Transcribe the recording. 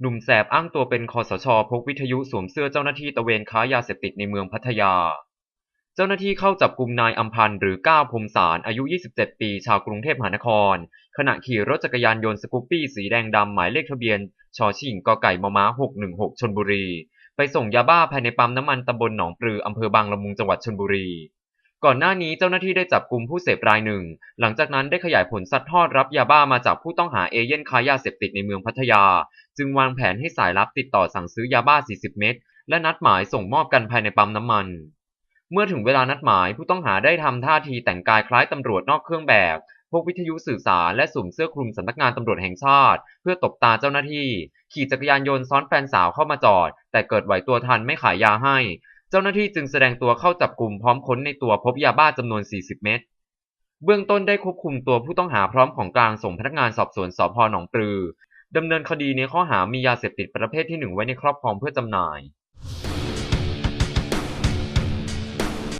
หนุ่มแสบอ้างตัวเป็นคอสชพกวิทยุสวมเสื้อเจ้าหน้าที่ตระเวนค้ายาเสพติดในเมืองพัทยา เจ้าหน้าที่เข้าจับกลุ่มนายอัมพันธ์หรือก้าวพรมสารอายุ 27 ปี ชาวกรุงเทพมหานคร ขณะขี่รถจักรยานยนต์สกูปปี้สีแดงดำหมายเลขทะเบียนชอชิงกไก่มม้า 616 ชนบุรี ไปส่งยาบ้าภายในปั๊มน้ำมันตำบลหนองปลืออำเภอบางละมุงจังหวัดชนบุรี ก่อนหน้านี้เจ้าหน้าที่ได้จับกลุ่มผู้เสพรายหนึ่ง หลังจากนั้นได้ขยายผลซัดทอดรับยาบ้ามาจากผู้ต้องหาเอเย่นค้ายาเสพติดในเมืองพัทยา จึงวางแผนให้สายลับติดต่อสั่งซื้อยาบ้า 40 เม็ดและนัดหมายส่งมอบกันภายในปั๊มน้ำมัน เมื่อถึงเวลานัดหมายผู้ต้องหาได้ทำท่าทีแต่งกายคล้ายตำรวจนอกเครื่องแบบพวกวิทยุสื่อสารและสวมเสื้อคลุมสำนักงานตำรวจแห่งชาติ เพื่อตบตาเจ้าหน้าที่ ขี่จักรยานยนต์ซ้อนแฟนสาวเข้ามาจอด แต่เกิดไหวตัวทันไม่ขายยาให้ จ้าหน้าที่จึงแสดงตัวเข้าจับกลุ่มพร้อมค้นในตัวพบยาบ้าจำนวน 40 เม็ด เบื้องต้นได้ควบคุมตัวผู้ต้องหาพร้อมของกลางส่งพนักงานสอบสวนสพหนองปลือดำเนินคดีในข้อหามียาเสพติดประเภทที่หนึ่งไว้ในครอบครองเพื่อจำหน่าย